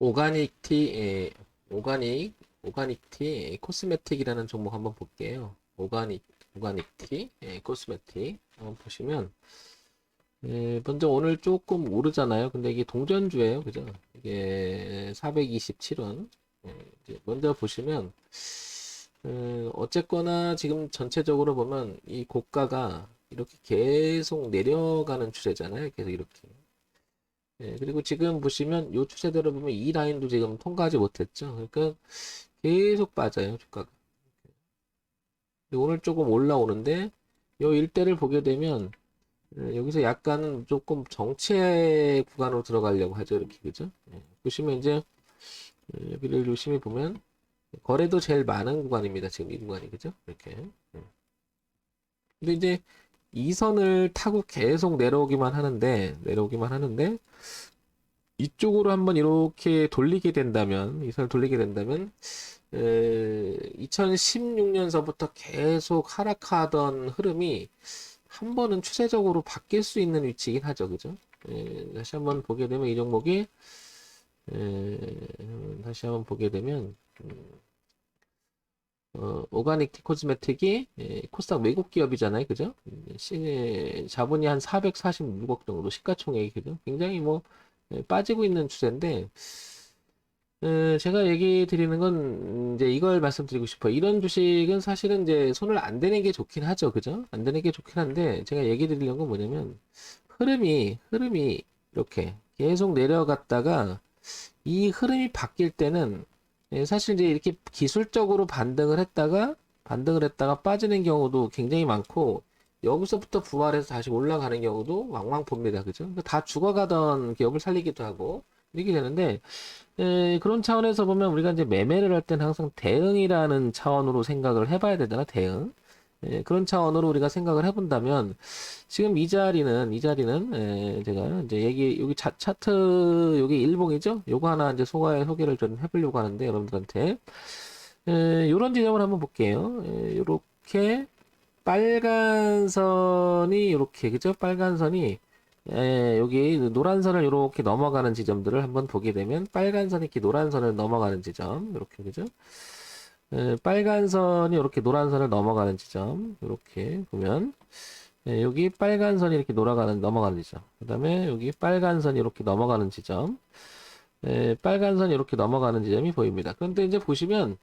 오가닉 티, 에, 오가닉, 오가닉 티, 에, 코스메틱이라는 종목 한번 볼게요. 오가닉, 오가닉 티, 에, 코스메틱. 한번 보시면, 에, 먼저 오늘 조금 오르잖아요. 근데 이게 동전주예요. 그죠? 이게 427원. 먼저 보시면, 음, 어쨌거나 지금 전체적으로 보면 이 고가가 이렇게 계속 내려가는 추세잖아요. 계속 이렇게. 예, 그리고 지금 보시면 요 추세대로 보면 이 라인도 지금 통과하지 못했죠. 그러니까 계속 빠져요, 주가가. 오늘 조금 올라오는데 요 일대를 보게 되면 예, 여기서 약간 조금 정체 구간으로 들어가려고 하죠, 이렇게 그죠? 예, 보시면 이제 예, 여기를 유심히 보면 거래도 제일 많은 구간입니다. 지금 이 구간이 그죠? 이렇게. 예. 근데 이제 이 선을 타고 계속 내려오기만 하는데 내려오기만 하는데 이쪽으로 한번 이렇게 돌리게 된다면 이 선을 돌리게 된다면 에, 2016년서부터 계속 하락하던 흐름이 한 번은 추세적으로 바뀔 수 있는 위치이긴 하죠. 그죠? 에, 다시 한번 보게 되면 이 종목이 에, 다시 한번 보게 되면 음, 어, 오가닉 티 코스메틱이 예, 코스닥 외국 기업이잖아요. 그죠? 시, 자본이 한 446억 정도 시가총액이 그죠? 굉장히 뭐 예, 빠지고 있는 추세인데 에, 제가 얘기 드리는 건 이제 이걸 말씀드리고 싶어요. 이런 주식은 사실은 이제 손을 안 대는 게 좋긴 하죠. 그죠? 안 대는 게 좋긴 한데 제가 얘기 드리려는 건 뭐냐면 흐름이 흐름이 이렇게 계속 내려갔다가 이 흐름이 바뀔 때는 예, 사실 이제 이렇게 기술적으로 반등을 했다가 반등을 했다가 빠지는 경우도 굉장히 많고 여기서부터 부활해서 다시 올라가는 경우도 왕왕 봅니다. 그죠? 그러니까 다 죽어가던 기업을 살리기도 하고 이렇게 되는데 에, 그런 차원에서 보면 우리가 이제 매매를 할 때는 항상 대응이라는 차원으로 생각을 해봐야 되잖아. 대응. 예, 그런 차원으로 우리가 생각을 해본다면 지금 이 자리는 이 자리는 예, 제가 이제 얘기 여기 차, 차트 여기 일봉이죠. 요거 하나 이제 소개 소개를 좀 해보려고 하는데 여러분들한테 예, 요런 지점을 한번 볼게요. 예, 요렇게 빨간 선이 요렇게 그죠? 빨간 선이 예, 여기 노란 선을 이렇게 넘어가는 지점들을 한번 보게 되면 빨간 선이 이렇게 노란 선을 넘어가는 지점 이렇게 그죠? 예, 빨간 선이 이렇게 노란 선을 넘어가는 지점. 이렇게 보면 예, 여기 빨간 선이 이렇게 돌아가는 넘어가는 지점. 그 다음에 여기 빨간 선이 이렇게 넘어가는 지점. 예, 빨간 선이 이렇게 넘어가는 지점이 보입니다. 그런데 이제 보시면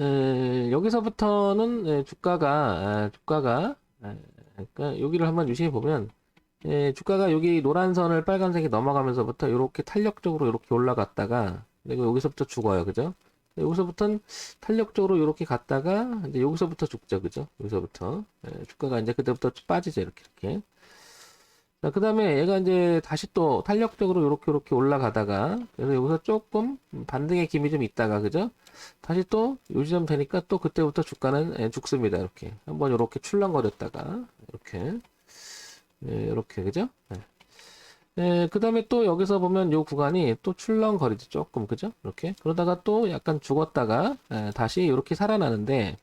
예, 여기서부터는 예, 주가가 아, 주가가 아, 그러니까 여기를 한번 유심히 보면 예, 주가가 여기 노란 선을 빨간색이 넘어가면서부터 이렇게 탄력적으로 이렇게 올라갔다가 그리고 여기서부터 죽어요. 그죠 여기서부터는 탄력적으로 이렇게 갔다가 이제 여기서부터 죽죠, 그죠? 여기서부터 예, 주가가 이제 그때부터 빠지죠, 이렇게 이렇게. 자, 그 다음에 얘가 이제 다시 또 탄력적으로 이렇게 이렇게 올라가다가 그래서 여기서 조금 반등의 기미 좀 있다가 그죠? 다시 또 요 지점 되니까 또 그때부터 주가는 예, 죽습니다, 이렇게 한번 이렇게 출렁거렸다가 이렇게 예, 이렇게 그죠? 예. 예, 그 다음에 또 여기서 보면 요 구간이 또 출렁거리죠. 조금, 그죠? 이렇게. 그러다가 또 약간 죽었다가, 예, 다시 이렇게 살아나는데,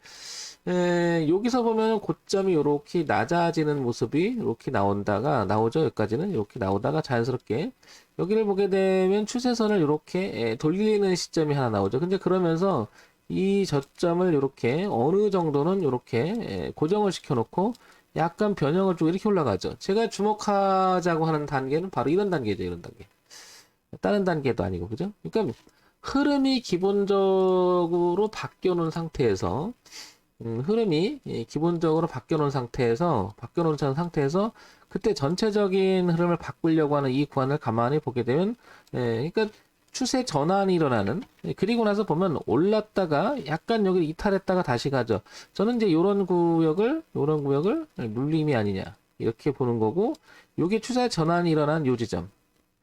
예, 여기서 보면 고점이 이렇게 낮아지는 모습이 이렇게 나온다가, 나오죠. 여기까지는. 이렇게 나오다가 자연스럽게. 여기를 보게 되면 추세선을 이렇게 예, 돌리는 시점이 하나 나오죠. 근데 그러면서 이 저점을 이렇게 어느 정도는 이렇게 예, 고정을 시켜놓고, 약간 변형을 좀 이렇게 올라가죠. 제가 주목하자고 하는 단계는 바로 이런 단계죠. 이런 단계. 다른 단계도 아니고, 그죠? 그러니까 흐름이 기본적으로 바뀌어 놓은 상태에서, 음, 흐름이 예, 기본적으로 바뀌어 놓은 상태에서, 바뀌어 놓은 상태에서, 그때 전체적인 흐름을 바꾸려고 하는 이 구간을 가만히 보게 되면, 예, 그러니까 추세 전환이 일어나는 예, 그리고 나서 보면 올랐다가 약간 여기 이탈했다가 다시 가죠. 저는 이제 요런 구역을 요런 구역을 눌림이 아니냐 이렇게 보는 거고 요게 추세 전환이 일어난 요 지점.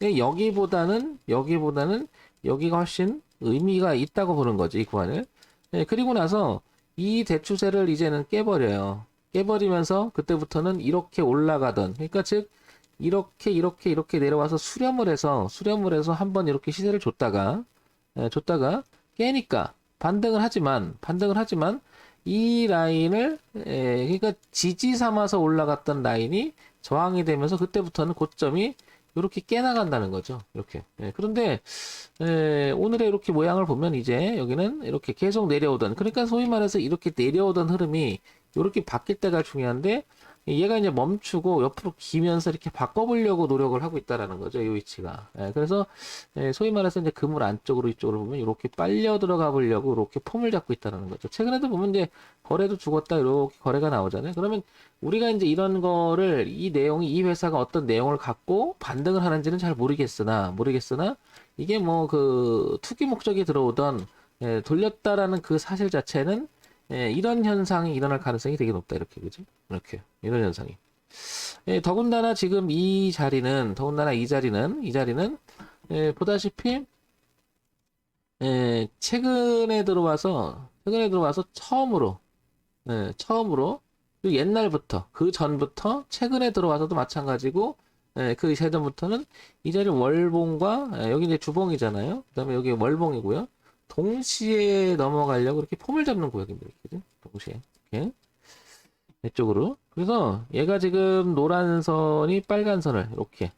예, 여기보다는 여기보다는 여기가 훨씬 의미가 있다고 보는 거죠 이 구간을. 예, 그리고 나서 이 대추세를 이제는 깨버려요. 깨버리면서 그때부터는 이렇게 올라가던 그러니까 즉 이렇게 이렇게 이렇게 내려와서 수렴을 해서 수렴을 해서 한번 이렇게 시세를 줬다가 예, 줬다가 깨니까 반등을 하지만 반등을 하지만 이 라인을 예, 그러니까 지지 삼아서 올라갔던 라인이 저항이 되면서 그때부터는 고점이 이렇게 깨나간다는 거죠. 이렇게. 예, 그런데 에, 오늘의 이렇게 모양을 보면 이제 여기는 이렇게 계속 내려오던 그러니까 소위 말해서 이렇게 내려오던 흐름이 이렇게 바뀔 때가 중요한데 얘가 이제 멈추고 옆으로 기면서 이렇게 바꿔보려고 노력을 하고 있다라는 거죠. 이 위치가. 예, 그래서 예, 소위 말해서 이제 그물 안쪽으로 이쪽으로 보면 이렇게 빨려 들어가 보려고 이렇게 폼을 잡고 있다는 거죠. 최근에도 보면 이제 거래도 죽었다 이렇게 거래가 나오잖아요. 그러면 우리가 이제 이런 거를 이 내용이 이 회사가 어떤 내용을 갖고 반등을 하는지는 잘 모르겠으나 모르겠으나 이게 뭐 그 투기 목적이 들어오던 예, 돌렸다라는 그 사실 자체는 예, 이런 현상이 일어날 가능성이 되게 높다 이렇게 그죠? 이렇게 이런 현상이. 예, 더군다나 지금 이 자리는 더군다나 이 자리는 이 자리는 예, 보다시피 예, 최근에 들어와서 최근에 들어와서 처음으로 예, 처음으로 그리고 옛날부터 그 전부터 최근에 들어와서도 마찬가지고 예, 그 세전부터는 이 자리 월봉과 예, 여기 이제 주봉이잖아요. 그다음에 여기 월봉이고요. 동시에 넘어가려고 이렇게 폼을 잡는 구역입니다. 이렇게, 동시에 이렇게 이쪽으로. 그래서 얘가 지금 노란 선이 빨간 선을 이렇게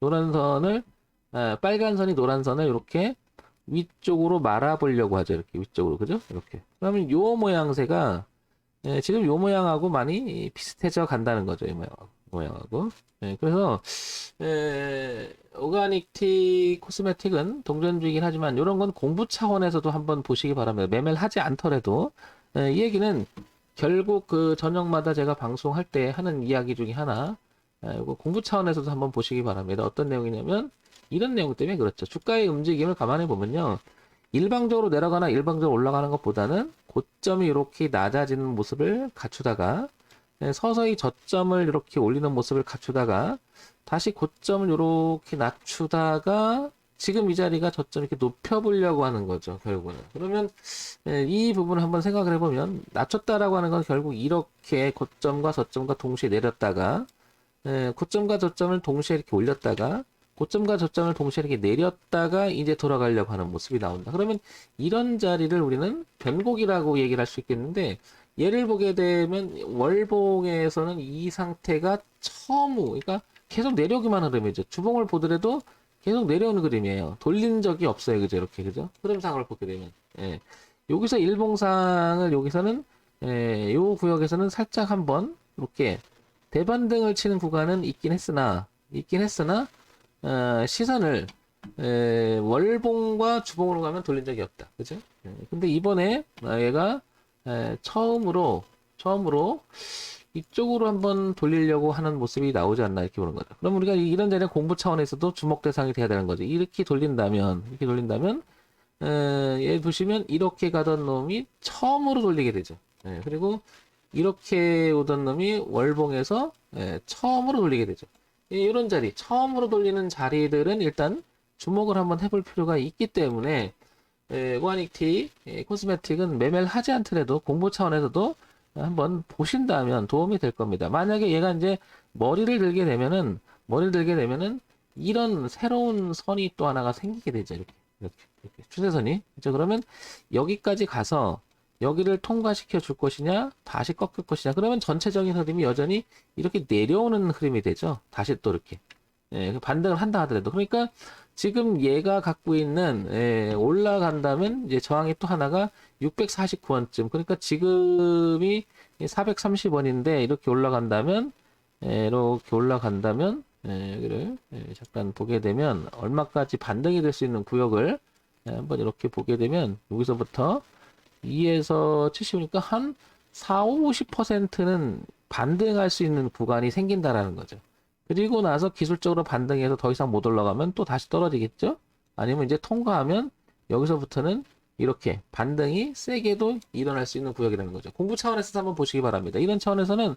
노란 선을 아, 빨간 선이 노란 선을 이렇게 위쪽으로 말아보려고 하죠. 이렇게 위쪽으로 그죠? 이렇게. 그러면 요 모양새가 예, 지금 요 모양하고 많이 비슷해져 간다는 거죠. 이 모양하고. 모양하고. 예, 그래서 에, 오가닉 티 코스메틱은 동전주이긴 하지만 이런 건 공부 차원에서도 한번 보시기 바랍니다. 매매를 하지 않더라도 에, 이 얘기는 결국 그 저녁마다 제가 방송할 때 하는 이야기 중에 하나 에, 이거 공부 차원에서도 한번 보시기 바랍니다. 어떤 내용이냐면 이런 내용 때문에 그렇죠. 주가의 움직임을 감안해 보면요. 일방적으로 내려가나 일방적으로 올라가는 것보다는 고점이 이렇게 낮아지는 모습을 갖추다가 네, 서서히 저점을 이렇게 올리는 모습을 갖추다가 다시 고점을 이렇게 낮추다가 지금 이 자리가 저점 이렇게 높여보려고 하는 거죠 결국은. 그러면 예, 이 부분을 한번 생각을 해보면 낮췄다라고 하는 건 결국 이렇게 고점과 저점과 동시에 내렸다가 예, 고점과 저점을 동시에 이렇게 올렸다가 고점과 저점을 동시에 이렇게 내렸다가 이제 돌아가려고 하는 모습이 나온다. 그러면 이런 자리를 우리는 변곡이라고 얘기를 할 수 있겠는데 예를 보게 되면 월봉에서는 이 상태가 처음 그러니까 계속 내려오기만 흐름이죠. 주봉을 보더라도 계속 내려오는 그림이에요. 돌린 적이 없어요. 그죠? 이렇게 그죠? 흐름상을 보게 되면 예. 여기서 일봉상을 여기서는 예, 요 구역에서는 살짝 한번 이렇게 대반등을 치는 구간은 있긴 했으나 있긴 했으나 어, 시선을 에, 월봉과 주봉으로 가면 돌린 적이 없다. 그죠? 예, 근데 이번에 얘가 에, 처음으로 처음으로 이쪽으로 한번 돌리려고 하는 모습이 나오지 않나 이렇게 보는 거죠. 그럼 우리가 이런 자리는 공부 차원에서도 주목 대상이 돼야 되는 거죠. 이렇게 돌린다면 이렇게 돌린다면 에, 얘 보시면 이렇게 가던 놈이 처음으로 돌리게 되죠. 예, 그리고 이렇게 오던 놈이 월봉에서 예, 처음으로 돌리게 되죠. 예, 이런 자리 처음으로 돌리는 자리들은 일단 주목을 한번 해볼 필요가 있기 때문에 에, 오가닉티 에, 코스메틱은 매매를 하지 않더라도 공부 차원에서도 한번 보신다면 도움이 될 겁니다. 만약에 얘가 이제 머리를 들게 되면은 머리를 들게 되면은 이런 새로운 선이 또 하나가 생기게 되죠. 이렇게 이렇게, 이렇게 추세선이. 그렇죠? 그러면 여기까지 가서 여기를 통과시켜 줄 것이냐, 다시 꺾을 것이냐. 그러면 전체적인 흐름이 여전히 이렇게 내려오는 흐름이 되죠. 다시 또 이렇게 예, 반등을 한다 하더라도. 그러니까 지금 얘가 갖고 있는 예, 올라간다면 이제 저항이 또 하나가 649원쯤. 그러니까 지금이 430원인데 이렇게 올라간다면 예, 이렇게 올라간다면 예, 여기를 예, 잠깐 보게 되면 얼마까지 반등이 될 수 있는 구역을 예, 한번 이렇게 보게 되면 여기서부터 2에서 70이니까 한 4, 50%는 반등할 수 있는 구간이 생긴다라는 거죠. 그리고 나서 기술적으로 반등해서 더 이상 못 올라가면 또 다시 떨어지겠죠? 아니면 이제 통과하면 여기서부터는 이렇게 반등이 세게도 일어날 수 있는 구역이라는 거죠. 공부 차원에서 한번 보시기 바랍니다. 이런 차원에서는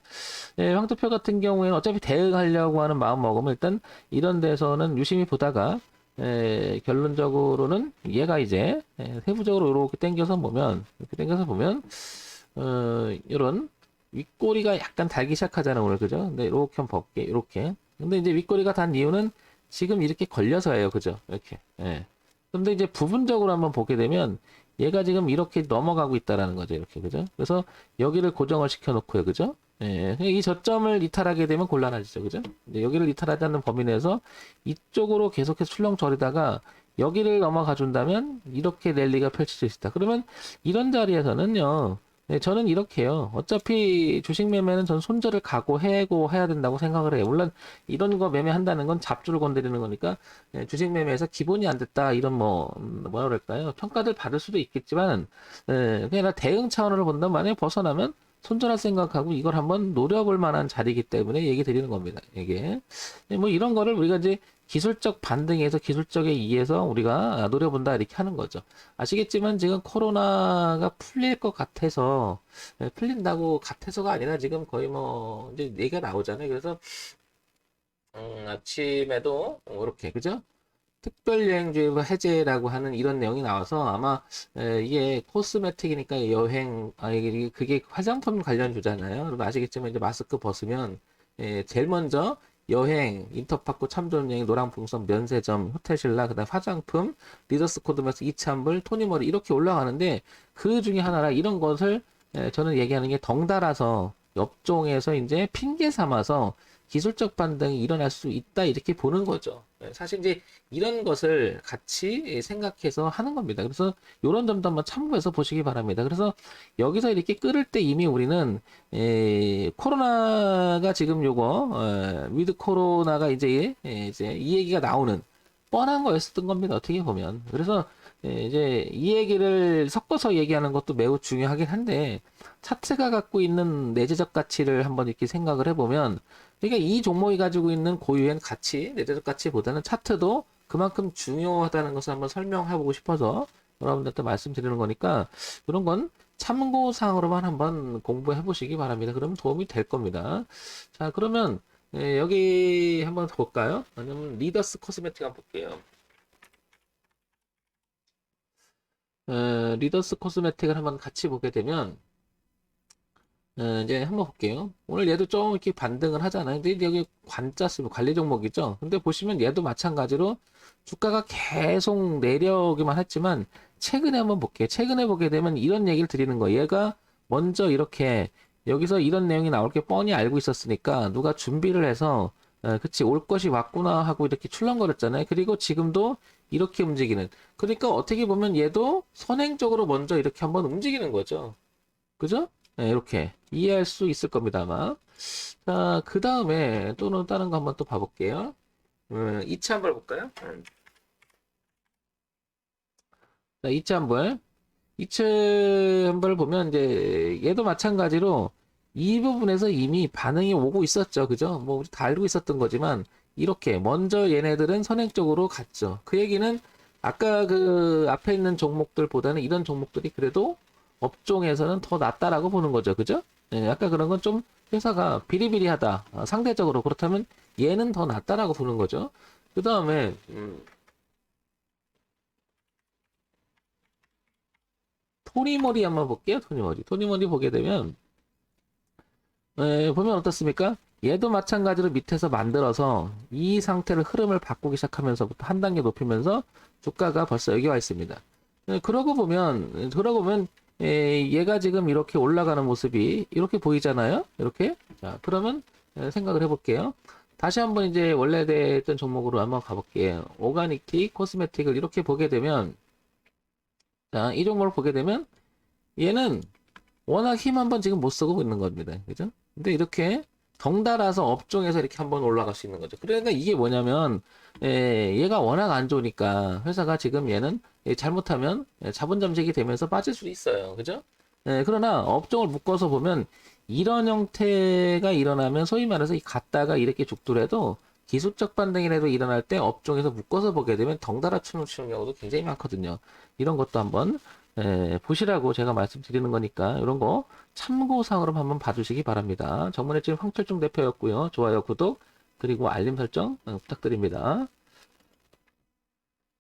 예, 황토표 같은 경우에는 어차피 대응하려고 하는 마음 먹으면 일단 이런 데서는 유심히 보다가 예, 결론적으로는 얘가 이제 예, 세부적으로 이렇게 당겨서 보면 이렇게 당겨서 보면 어, 이런 윗꼬리가 약간 달기 시작하잖아 오늘 그죠? 근데 이렇게 한번 볼게 이렇게. 근데 이제 윗꼬리가 단 이유는 지금 이렇게 걸려서예요, 그죠? 이렇게. 예. 근데 이제 부분적으로 한번 보게 되면 얘가 지금 이렇게 넘어가고 있다라는 거죠, 이렇게 그죠? 그래서 여기를 고정을 시켜 놓고요, 그죠? 예, 이 저점을 이탈하게 되면 곤란하죠, 그죠? 여기를 이탈하지 않는 범위 내에서 이쪽으로 계속해서 출렁거리다가 여기를 넘어가 준다면 이렇게 랠리가 펼쳐질 수 있다. 그러면 이런 자리에서는요, 네, 저는 이렇게요. 어차피 주식 매매는 전 손절을 각오해고 해야 된다고 생각을 해요. 물론 이런 거 매매한다는 건 잡주를 건드리는 거니까 네, 주식 매매에서 기본이 안 됐다 이런 뭐 음, 뭐라 그럴까요? 평가들 받을 수도 있겠지만 네, 그냥 대응 차원으로 본다면 만약에 벗어나면 손절할 생각하고 이걸 한번 노려볼 만한 자리이기 때문에 얘기 드리는 겁니다. 이게 네, 뭐 이런 거를 우리가 이제 기술적 반등에서 기술적에 의해서 우리가 노려본다 이렇게 하는 거죠. 아시겠지만 지금 코로나가 풀릴 것 같아서 예, 풀린다고 같아서가 아니라 지금 거의 뭐 이제 얘기가 나오잖아요. 그래서 음, 아침에도 이렇게 그죠? 특별 여행주의보 해제라고 하는 이런 내용이 나와서 아마 에, 이게 코스메틱이니까 여행 아 그게 화장품 관련 주잖아요. 여러분 아시겠지만 이제 마스크 벗으면 예, 제일 먼저 여행, 인터파크 참전여행, 노랑풍선, 면세점, 호텔신라, 그다음 화장품, 리더스 코드메스, 이찬불, 토니머리 이렇게 올라가는데 그 중에 하나라 이런 것을 에, 저는 얘기하는 게 덩달아서 업종에서 이제 핑계 삼아서 기술적 반등이 일어날 수 있다 이렇게 보는 거죠. 예, 사실 이제 이런 것을 같이 생각해서 하는 겁니다. 그래서 이런 점도 한번 참고해서 보시기 바랍니다. 그래서 여기서 이렇게 끌을 때 이미 우리는 에, 코로나가 지금 요거 어, 위드 코로나가 이제 에, 이제 이 얘기가 나오는 뻔한 거였었던 겁니다. 어떻게 보면 그래서 에, 이제 이 얘기를 섞어서 얘기하는 것도 매우 중요하긴 한데 차트가 갖고 있는 내재적 가치를 한번 이렇게 생각을 해보면 그러니까 이 종목이 가지고 있는 고유한 가치, 내재적 가치보다는 차트도 그만큼 중요하다는 것을 한번 설명해보고 싶어서 여러분들한테 말씀드리는 거니까 이런 건 참고사항으로만 한번 공부해 보시기 바랍니다. 그러면 도움이 될 겁니다. 자, 그러면 예, 여기 한번 볼까요? 아니면 리더스 코스메틱 한번 볼게요. 어, 리더스 코스메틱을 한번 같이 보게 되면 어, 이제 한번 볼게요. 오늘 얘도 좀 이렇게 반등을 하잖아요. 근데 여기 관자 쓰면 관리 종목이죠. 근데 보시면 얘도 마찬가지로 주가가 계속 내려오기만 했지만 최근에 한번 볼게요. 최근에 보게 되면 이런 얘기를 드리는 거예요. 얘가 먼저 이렇게 여기서 이런 내용이 나올 게 뻔히 알고 있었으니까 누가 준비를 해서 어, 그치 올 것이 왔구나 하고 이렇게 출렁거렸잖아요. 그리고 지금도 이렇게 움직이는. 그러니까 어떻게 보면 얘도 선행적으로 먼저 이렇게 한번 움직이는 거죠. 그죠? 네, 이렇게 이해할 수 있을 겁니다, 아마. 자, 그 다음에 또는 다른 거 한번 또 봐볼게요. 음, 이치 한번 볼까요? 음. 자, 이치 한번. 이치 한번 보면 이제 얘도 마찬가지로 이 부분에서 이미 반응이 오고 있었죠. 그죠? 뭐 우리 다 알고 있었던 거지만 이렇게 먼저 얘네들은 선행적으로 갔죠. 그 얘기는 아까 그 앞에 있는 종목들보다는 이런 종목들이 그래도 업종에서는 더 낫다라고 보는 거죠. 그죠? 예, 아까 그런 건 좀 회사가 비리비리하다. 어, 상대적으로 그렇다면 얘는 더 낫다라고 보는 거죠. 그 다음에 음, 토니머리 한번 볼게요. 토니머리. 토니머리 보게 되면 에, 보면 어떻습니까? 얘도 마찬가지로 밑에서 만들어서 이 상태를 흐름을 바꾸기 시작하면서부터 한 단계 높이면서 주가가 벌써 여기 와 있습니다. 에, 그러고 보면 그러고 보면 에, 얘가 지금 이렇게 올라가는 모습이 이렇게 보이잖아요. 이렇게. 자, 그러면 에, 생각을 해볼게요. 다시 한번 이제 원래대 했던 종목으로 한번 가볼게요. 오가닉티, 코스메틱을 이렇게 보게 되면 자, 이 종목을 보게 되면 얘는 워낙 힘 한번 지금 못 쓰고 있는 겁니다. 그죠? 근데 이렇게 덩달아서 업종에서 이렇게 한번 올라갈 수 있는 거죠. 그러니까 이게 뭐냐면 에, 얘가 워낙 안 좋으니까 회사가 지금 얘는 예, 잘못하면 예, 자본 잠식이 되면서 빠질 수도 있어요. 그죠? 예, 그러나 업종을 묶어서 보면 이런 형태가 일어나면 소위 말해서 이 갔다가 이렇게 죽더라도 기술적 반등이라도 일어날 때 업종에서 묶어서 보게 되면 덩달아 춤을 추는 경우도 굉장히 많거든요. 이런 것도 한번 예, 보시라고 제가 말씀드리는 거니까 이런 거 참고상으로 한번 봐주시기 바랍니다. 정문의 지금 황철중 대표였고요. 좋아요, 구독, 그리고 알림 설정 어, 부탁드립니다.